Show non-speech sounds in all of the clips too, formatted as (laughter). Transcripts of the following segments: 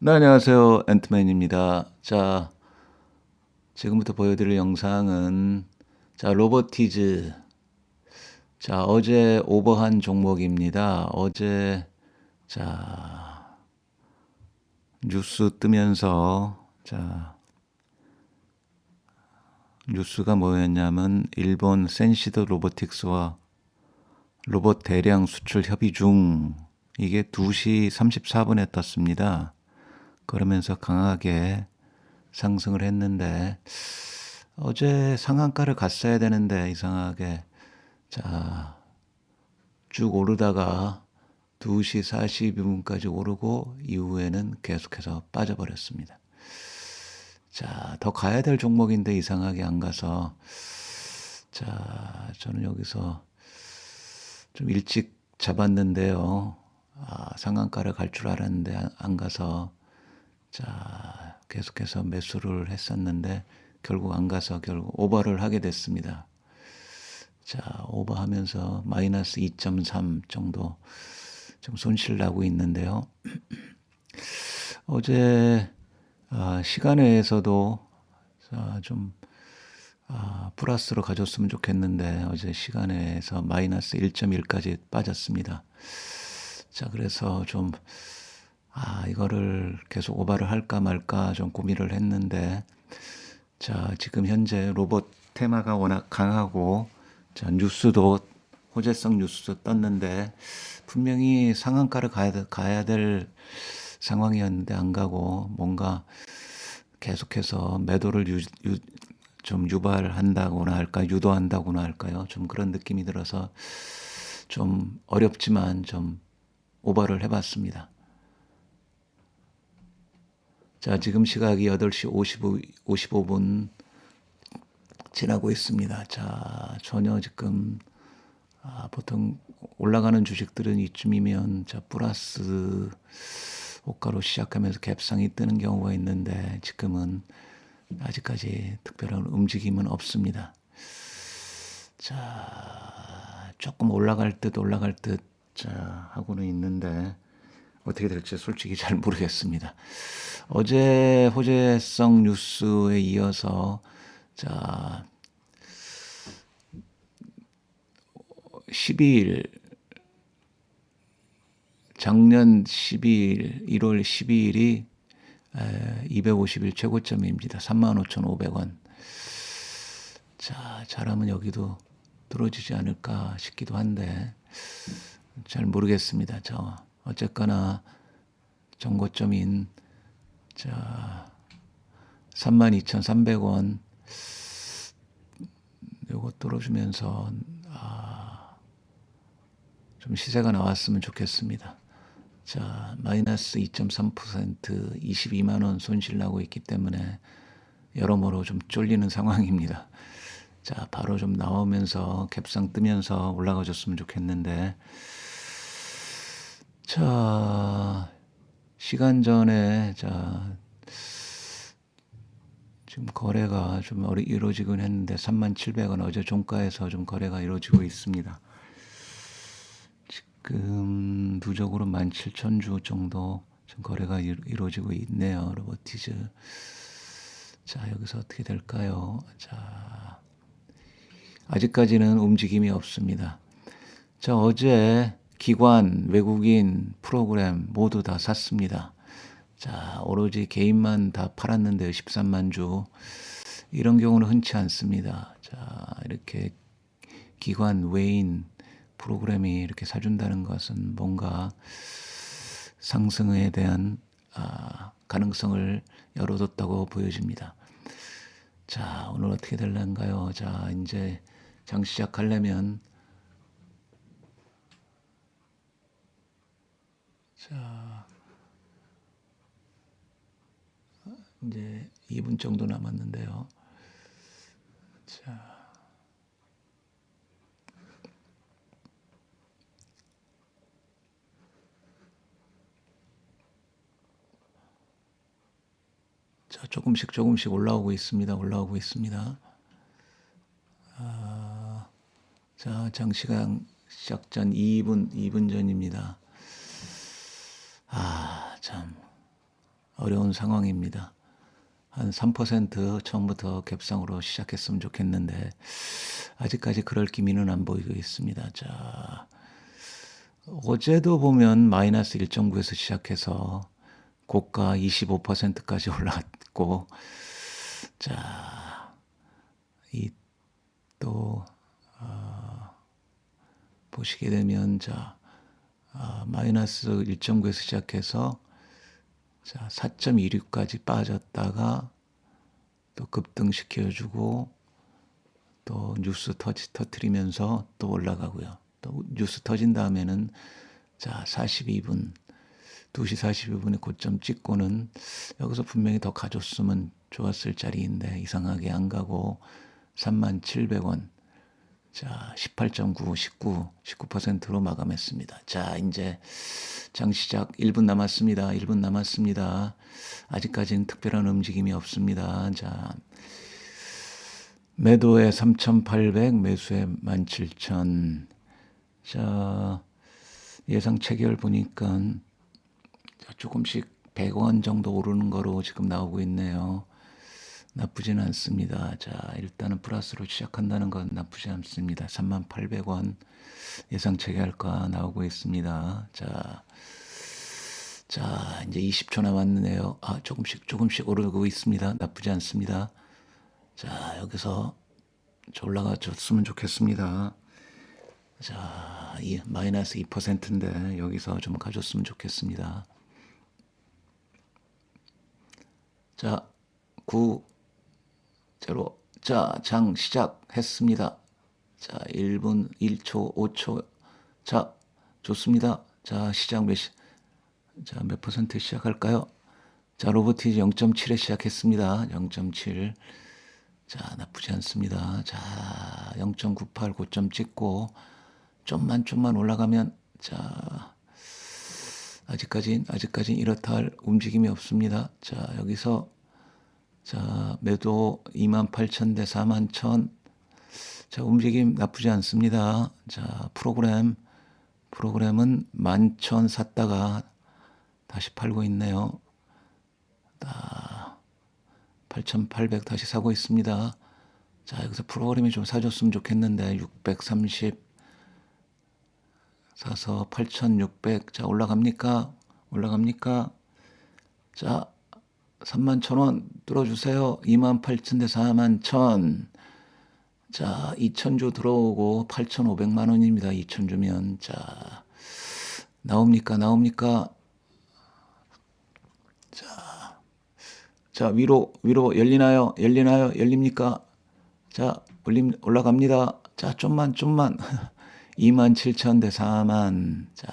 네, 안녕하세요. 앤트맨입니다. 자, 지금부터 보여드릴 영상은, 자, 로보티즈. 자, 어제 오버한 종목입니다. 어제, 자, 뉴스 뜨면서, 자, 뉴스가 뭐였냐면, 일본 센시드 로보틱스와 로봇 대량 수출 협의 중, 이게 2시 34분에 떴습니다. 그러면서 강하게 상승을 했는데 어제 상한가를 갔어야 되는데 이상하게 자 쭉 오르다가 2시 42분까지 오르고 이후에는 계속해서 빠져버렸습니다. 자, 더 가야 될 종목인데 이상하게 안 가서 자, 저는 여기서 좀 일찍 잡았는데요. 아, 상한가를 갈 줄 알았는데 안 가서 자, 계속해서 매수를 했었는데 결국 안 가서 결국 오버를 하게 됐습니다. 자, 오버하면서 마이너스 2.3 정도 좀 손실 나고 있는데요. (clears throat) 어제 아, 시간에서도 좀 아, 플러스로 가졌으면 좋겠는데 어제 시간에서 마이너스 1.1까지 빠졌습니다. 자, 그래서 좀 아, 이거를 계속 오바를 할까 말까 좀 고민을 했는데, 자, 지금 현재 로봇 테마가 워낙 강하고, 자, 뉴스도, 호재성 뉴스도 떴는데, 분명히 상한가를 가야, 가야 될 상황이었는데 안 가고, 뭔가 계속해서 매도를 유, 유, 좀 유발한다거나 할까, 유도한다거나 할까요? 좀 그런 느낌이 들어서 좀 어렵지만 좀 오버를 해봤습니다. 자, 지금 시각이 8시 55, 55분 지나고 있습니다. 자, 전혀 지금 아, 보통 올라가는 주식들은 이쯤이면 자, 플러스 호가로 시작하면서 갭상이 뜨는 경우가 있는데 지금은 아직까지 특별한 움직임은 없습니다. 자, 조금 올라갈 듯 올라갈 듯 자, 하고는 있는데 어떻게 될지 솔직히 잘 모르겠습니다. 어제 호재성 뉴스에 이어서 자 12일 작년 12일 1월 12일이 250일 최고점입니다. 35,500원. 자, 잘하면 여기도 뚫어지지 않을까 싶기도 한데 잘 모르겠습니다. 저 어쨌거나 정고점인 자 32,300원 요거 뚫어주면서 아, 좀 시세가 나왔으면 좋겠습니다. 자 마이너스 2.3% 22만 원 손실 나고 있기 때문에 여러모로 좀 쫄리는 상황입니다. 자 바로 좀 나오면서 갭상 뜨면서 올라가 줬으면 좋겠는데 자, 시간 전에, 자, 지금 거래가 좀 이루어지곤 했는데 3700원 어제 종가에서 좀 거래가 이루어지고 있습니다. 지금 누적으로 17,000주 정도 좀 거래가 이루어지고 있네요. 로보티즈. 자, 여기서 어떻게 될까요? 자, 아직까지는 움직임이 없습니다. 자, 어제 기관, 외국인, 프로그램 모두 다 샀습니다. 자, 오로지 개인만 다 팔았는데요. 13만 주. 이런 경우는 흔치 않습니다. 자, 이렇게 기관, 외인, 프로그램이 이렇게 사준다는 것은 뭔가 상승에 대한 아, 가능성을 열어뒀다고 보여집니다. 자, 오늘 어떻게 될란가요? 자, 이제 장 시작하려면 자, 이제 2분 정도 남았는데요. 자. 자, 조금씩 조금씩 올라오고 있습니다. 올라오고 있습니다. 아, 자, 장시간 시작 전 2분, 2분 전입니다. 아, 참. 어려운 상황입니다. 한 3% 처음부터 갭상으로 시작했으면 좋겠는데 아직까지 그럴 기미는 안 보이고 있습니다. 자, 어제도 보면 마이너스 1.9에서 시작해서 고가 25%까지 올라갔고 자, 이또 어, 보시게 되면 자 아, 마이너스 1.9에서 시작해서 자 4.26까지 빠졌다가 또 급등시켜주고 또 뉴스 터지 터트리면서 또 올라가고요. 또 뉴스 터진 다음에는 자 42분 2시 42분에 고점 찍고는 여기서 분명히 더 가줬으면 좋았을 자리인데 이상하게 안 가고 37,700원 자, 18.9, 19, 19%로 마감했습니다. 자, 이제 장 시작 1분 남았습니다. 1분 남았습니다. 아직까지는 특별한 움직임이 없습니다. 자, 매도에 3,800, 매수에 17,000. 자, 예상 체결 보니까 조금씩 100원 정도 오르는 거로 지금 나오고 있네요. 나쁘진 않습니다. 자, 일단은 플러스로 시작한다는 건 나쁘지 않습니다. 38,000원 예상 체결가 나오고 있습니다. 자, 자, 이제 20초 남았네요. 아, 조금씩 조금씩 오르고 있습니다. 나쁘지 않습니다. 자, 여기서 올라가 줬으면 좋겠습니다. 자, 이 마이너스 2%인데 여기서 좀 가졌으면 좋겠습니다. 자, 9 제로. 자, 장 시작했습니다. 자, 1분 1초 5초. 자, 좋습니다. 자, 시작 몇 시? 자, 몇 퍼센트 시작할까요? 자, 로보티즈 0.7에 시작했습니다. 0.7. 자, 나쁘지 않습니다. 자, 0.98 고점 찍고 좀만 좀만 올라가면 자, 아직까진 아직까진 이렇다 할 움직임이 없습니다. 자, 여기서 자, 매도 28,000대 41,000. 자, 움직임 나쁘지 않습니다. 자, 프로그램 프로그램은 11,000 샀다가 다시 팔고 있네요. 8,800 다시 사고 있습니다. 자, 여기서 프로그램이 좀 사줬으면 좋겠는데 630 사서 8,600. 자, 올라갑니까? 올라갑니까? 자, 3만 천원 뚫어주세요. 2만 8천 대 4만 천. 자, 2천 주 들어오고 8,500만 원입니다. 2천 주면. 자, 나옵니까? 나옵니까? 자, 자, 위로, 위로 열리나요? 열리나요? 열립니까? 자, 올림, 올라갑니다. 자, 좀만, 좀만. (laughs) 2만 7천 대 4만. 자,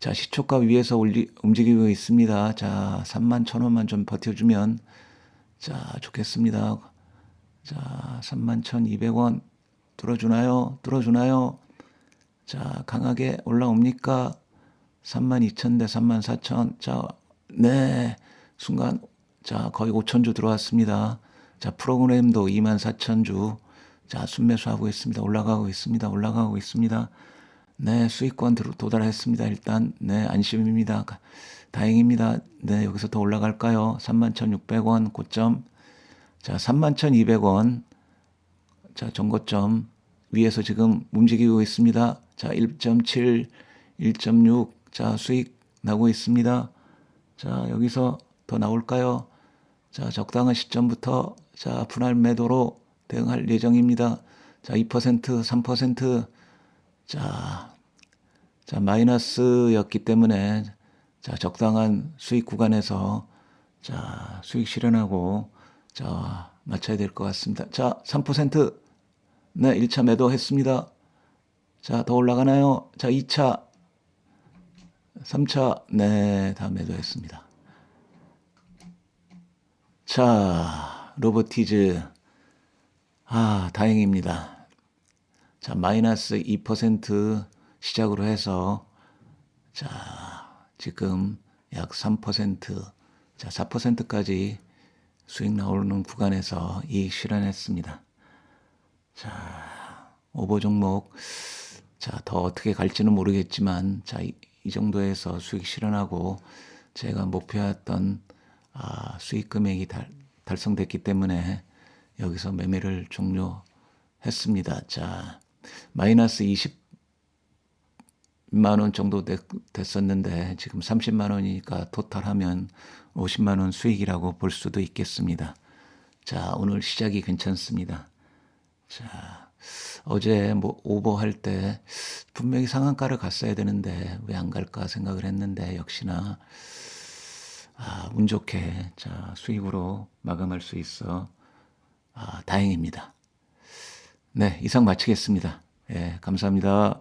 자, 시초가 위에서 올리, 움직이고 있습니다. 자, 3만 천 원만 좀 버텨주면, 자, 좋겠습니다. 자, 3만 1,200원 뚫어주나요? 뚫어주나요? 자, 강하게 올라옵니까? 3만 2천 대 3만 4천. 자, 네. 순간, 자, 거의 5천 주 들어왔습니다. 자, 프로그램도 2만 4천 주. 자, 순매수하고 있습니다. 올라가고 있습니다. 올라가고 있습니다. 네, 수익권 도달했습니다. 일단, 네, 안심입니다. 다행입니다. 네, 여기서 더 올라갈까요? 31,600원 고점. 자, 31,200원. 자, 정고점 위에서 지금 움직이고 있습니다. 자, 1.7, 1.6. 자, 수익 나고 있습니다. 자, 여기서 더 나올까요? 자, 적당한 시점부터 자, 분할 매도로 대응할 예정입니다. 자, 2%, 3%. 자, 자, 마이너스였기 때문에 자, 적당한 수익 구간에서 자, 수익 실현하고 자, 맞춰야 될 것 같습니다. 자, 3% 네, 1차 매도했습니다. 자, 더 올라가나요? 자, 2차 3차 네, 다 매도했습니다. 자, 로보티즈 아, 다행입니다. 자, 마이너스 2% 시작으로 해서 자, 지금 약 3%, 자, 4%까지 수익 나오는 구간에서 이익 실현했습니다. 자, 오버 종목 자, 더 어떻게 갈지는 모르겠지만 자, 이, 이 정도에서 수익 실현하고 제가 목표했던 아, 수익 금액이 달, 달성됐기 때문에 여기서 매매를 종료했습니다. 자, 마이너스 20만 원 정도 됐, 됐었는데 지금 30만 원이니까 토탈하면 50만 원 수익이라고 볼 수도 있겠습니다. 자, 오늘 시작이 괜찮습니다. 자, 어제 뭐 오버할 때 분명히 상한가를 갔어야 되는데 왜 안 갈까 생각을 했는데 역시나 아, 운 좋게 자, 수익으로 마감할 수 있어 아, 다행입니다. 네, 이상 마치겠습니다. 예, 감사합니다.